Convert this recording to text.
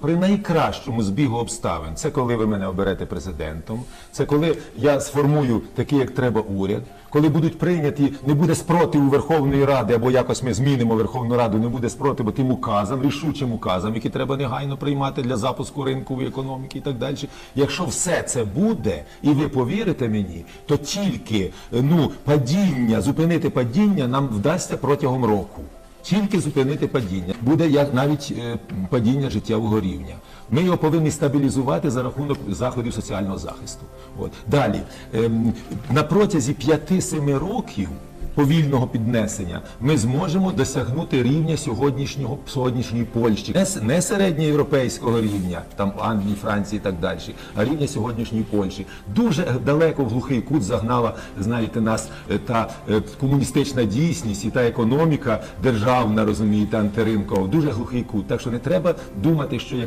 При найкращому збігу обставин це коли ви мене оберете президентом, це коли я сформую такий, як треба уряд, коли будуть прийняті, не буде спротиву Верховної Ради, або якось ми змінимо Верховну Раду, не буде спротиву тим указам, рішучим указам, які треба негайно приймати для запуску ринкової економіки і так далі. Якщо все це буде, і ви повірите мені, то тільки ну падіння, зупинити падіння нам вдасться протягом року. Тільки зупинити падіння. Буде як навіть е, падіння життєвого рівня. Ми його повинні стабілізувати за рахунок заходів соціального захисту. От. Далі, ем, на протязі 5-7 років повільного піднесення ми зможемо досягнути рівня сьогоднішнього сьогоднішньої Польщі. Не, не середньоєвропейського рівня, там Англії, Франції і так далі, а рівня сьогоднішньої Польщі. Дуже далеко в глухий кут загнала, знаєте, нас е, та е, комуністична дійсність і та економіка державна, розумієте, антиринкова, дуже глухий кут. Так що не треба думати, що як